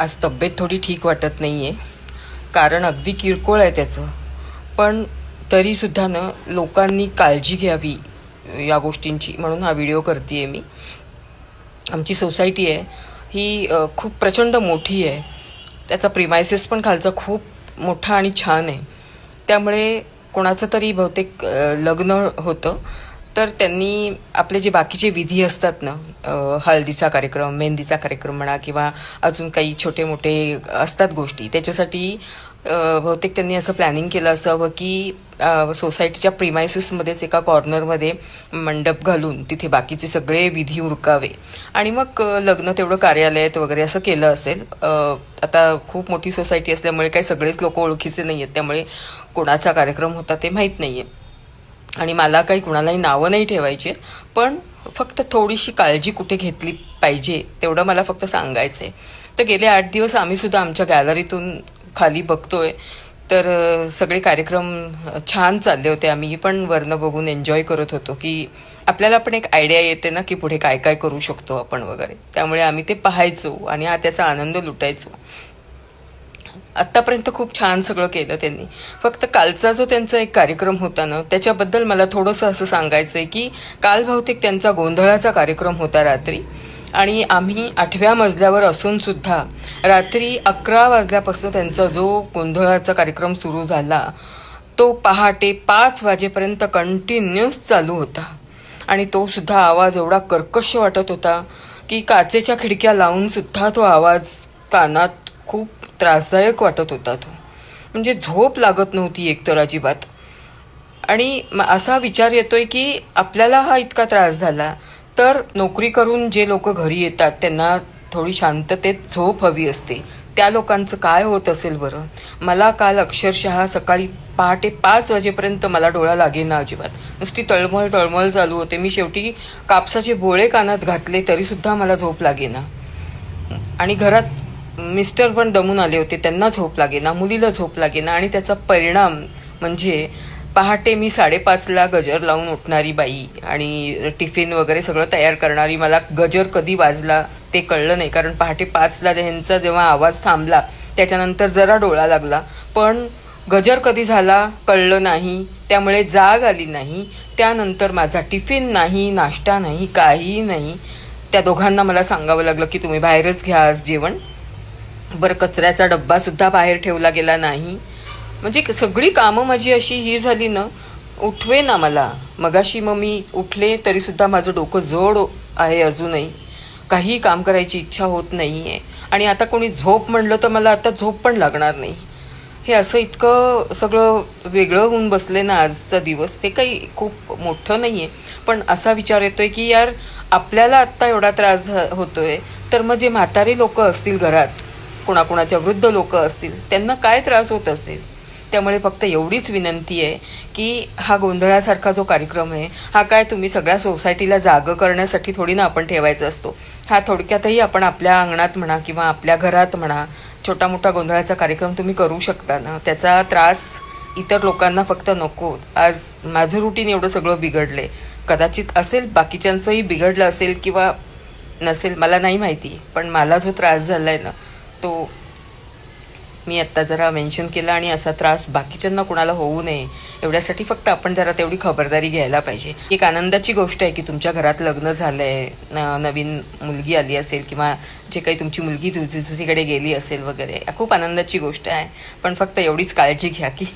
आज तब्येत थोडी ठीक वाटत नाही आहे कारण अगदी किरकोळ आहे त्याचं. पण तरीसुद्धा ना लोकांनी काळजी घ्यावी या गोष्टींची. म्हणून हा व्हिडिओ करते आहे मी. आमची सोसायटी आहे. ही खूप प्रचंड मोठी आहे. त्याचा प्रिमायसेस पण खालचा खूप मोठा आणि छान आहे. त्यामुळे कोणाचं तरी बहुतेक लग्न होतं. तर त्यांनी आपले जे बाकीचे विधी असतात ना हळदीचा कार्यक्रम मेहंदीचा कार्यक्रम म्हणा किंवा अजून काही छोटे मोठे असतात गोष्टी त्याच्यासाठी बहुतेक त्यांनी असं प्लॅनिंग केलं असावं की सोसायटीच्या प्रिमायसेसमध्येच एका कॉर्नरमध्ये मंडप घालून तिथे बाकीचे सगळे विधी उरकावे. आणि मग लग्न तेवढं कार्यालयात वगैरे असं केलं असेल. आता खूप मोठी सोसायटी असल्यामुळे काही सगळेच लोक ओळखीचे नाही आहेत त्यामुळे कोणाचा कार्यक्रम होता ते माहीत नाही आहे आणि मला काही कुणालाही नावं नाही ठेवायची पण फक्त थोडीशी काळजी कुठे घेतली पाहिजे तेवढं मला फक्त सांगायचं आहे तर गेले आठ दिवस आम्हीसुद्धा आमच्या गॅलरीतून खाली बघतोय. तर सगळे कार्यक्रम छान चालले होते आम्ही पण वरनं बघून एन्जॉय करत होतो की आपल्याला पण एक आयडिया येते ना की पुढे काय काय करू शकतो आपण वगैरे. त्यामुळे आम्ही ते पाहायचो आणि हा त्याचा आनंद लुटायचो. आत्तापर्यंत खूप छान सगळं केलं त्यांनी. फक्त कालचा जो त्यांचा एक कार्यक्रम होता ना त्याच्याबद्दल मला थोडंसं असं सांगायचं आहे की काल बहुतेक त्यांचा गोंधळाचा कार्यक्रम होता रात्री. आणि आम्ही आठव्या मजल्यावर असून सुद्धा रात्री अकरा वाजल्यापासून त्यांचा जो गोंधळाचा कार्यक्रम सुरू झाला तो पहाटे पाच वाजेपर्यंत कंटिन्युअस चालू होता. आणि तो सुद्धा आवाज एवढा कर्कश वाटत होता की काचेच्या खिडक्या लावून सुद्धा तो आवाज कानात खूप त्रासदायक वाटत होता तो. म्हणजे झोप लागत नव्हती एकतर अजिबात. आणि म- असा विचार येतोय की आपल्याला हा इतका त्रास झाला तर नोकरी करून जे लोक घरी येतात त्यांना थोडी शांततेत झोप हवी असते. त्या लोकांचं काय होत असेल बरं? मला काल अक्षरशः सकाळी पहाटे पाच वाजेपर्यंत मला डोळा लागेना अजिबात. नुसती तळमळ तळमळ चालू होते. मी शेवटी कापसाचे बोळे कानात घातले तरीसुद्धा मला झोप लागेना. आणि घरात मिस्टर पण दमून आले होते. त्यांना झोप लागेना मुलीला झोप लागेना आणि त्याचा परिणाम म्हणजे पहाटे मी साडेपाचला गजर लावून उठणारी बाई आणि टिफिन वगैरे सगळं तयार करणारी मला गजर कधी वाजला ते कळलं नाही. कारण पहाटे पाचला ह्यांचा जेव्हा आवाज थांबला त्याच्यानंतर जरा डोळा लागला. पण गजर कधी झाला कळलं नाही त्यामुळे जाग आली नाही. त्यानंतर माझा टिफिन नाही नाश्ता नाही काहीही नाही. त्या दोघांना मला सांगावं लागलं की तुम्ही बाहेरच घ्या आज जेवण. बरं कचऱ्याचा डब्बा सुद्धा बाहेर ठेवला गेला नाही. म्हणजे सगळी कामं माझी अशी ही झाली ना उठवे ना मला. मगाशी मग मी उठले तरीसुद्धा माझं डोकं जड आहे अजूनही. काही काम करायची इच्छा होत नाही आहे आणि आता कोणी झोप म्हणलं तर मला आता झोप पण लागणार नाही. हे असं इतकं सगळं वेगळं होऊन बसले ना आजचा दिवस ते काही खूप मोठं नाही आहे पण असा विचार येतो आहे की यार आपल्याला आत्ता एवढा त्रास होतो आहे तर मग जे म्हातारी लोक असतील घरात कोणाकोणाच्या वृद्ध लोक असतील त्यांना काय त्रास होत असेल? त्यामुळे फक्त एवढीच विनंती आहे की हा गोंधळासारखा जो कार्यक्रम आहे हा काय तुम्ही सगळ्या सोसायटीला जागं करण्यासाठी थोडी ना आपण ठेवायचा असतो? हा थोडक्यातही आपण आपल्या अंगणात म्हणा किंवा आपल्या घरात म्हणा छोटा मोठा गोंधळाचा कार्यक्रम तुम्ही करू शकता ना? त्याचा त्रास इतर लोकांना फक्त नको. आज माझं रुटीन एवढं सगळं बिघडलंय. कदाचित असेल बाकीच्यांचंही बिघडलं असेल किंवा नसेल मला नाही माहिती पण मला जो त्रास झाला आहे ना तो मी आत्ता जरा मेन्शन केला आणि असा त्रास बाकीच्यांना कुणाला होऊ नये एवढ्यासाठी फक्त आपण जरा तेवढी खबरदारी घ्यायला पाहिजे. एक आनंदाची गोष्ट आहे की तुमच्या घरात लग्न झालं न- नवीन मुलगी आली असेल किंवा जे काही तुमची मुलगी तुझी दुसरीकडे गेली असेल वगैरे खूप आनंदाची गोष्ट आहे. पण फक्त एवढीच काळजी घ्या की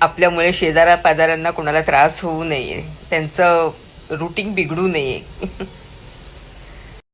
आपल्यामुळे शेजारा पाजाऱ्यांना कुणाला त्रास होऊ नये. त्यांचं रुटीन बिघडू नये.